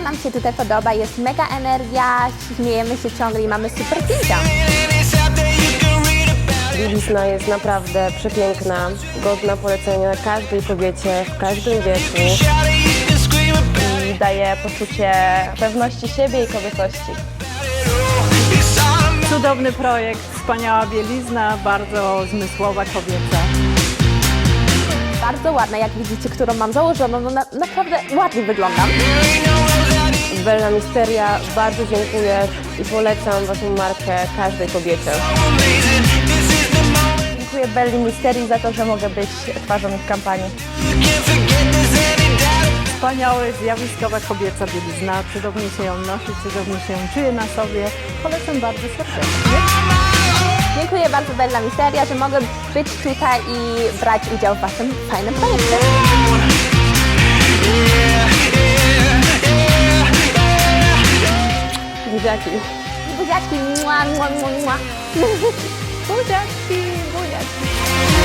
nam się tutaj podoba, jest mega energia, śmiejemy się ciągle i mamy super teamka. Bielizna jest naprawdę przepiękna, godna polecenia każdej kobiecie w każdym wieku i daje poczucie pewności siebie i kobiecości. Cudowny projekt, wspaniała bielizna, bardzo zmysłowa kobieca. Bardzo ładna, jak widzicie, którą mam założoną, no na, naprawdę ładnie wyglądam. Bella Misteria, bardzo dziękuję i polecam Waszą markę każdej kobiecie. Dziękuję Belli Misterii za to, że mogę być twarzą ich kampanii. Wspaniała, zjawiskowa kobieca bielizna, cudownie się ją nosi, cudownie się ją czuje na sobie. Polecam bardzo serdecznie. Dziękuję bardzo Bella Misteria, że mogę być tutaj i brać udział w Waszym fajnym projekcie. Bojack, Bojack, mwah mwah mwah, mua. Bojack. buziaki.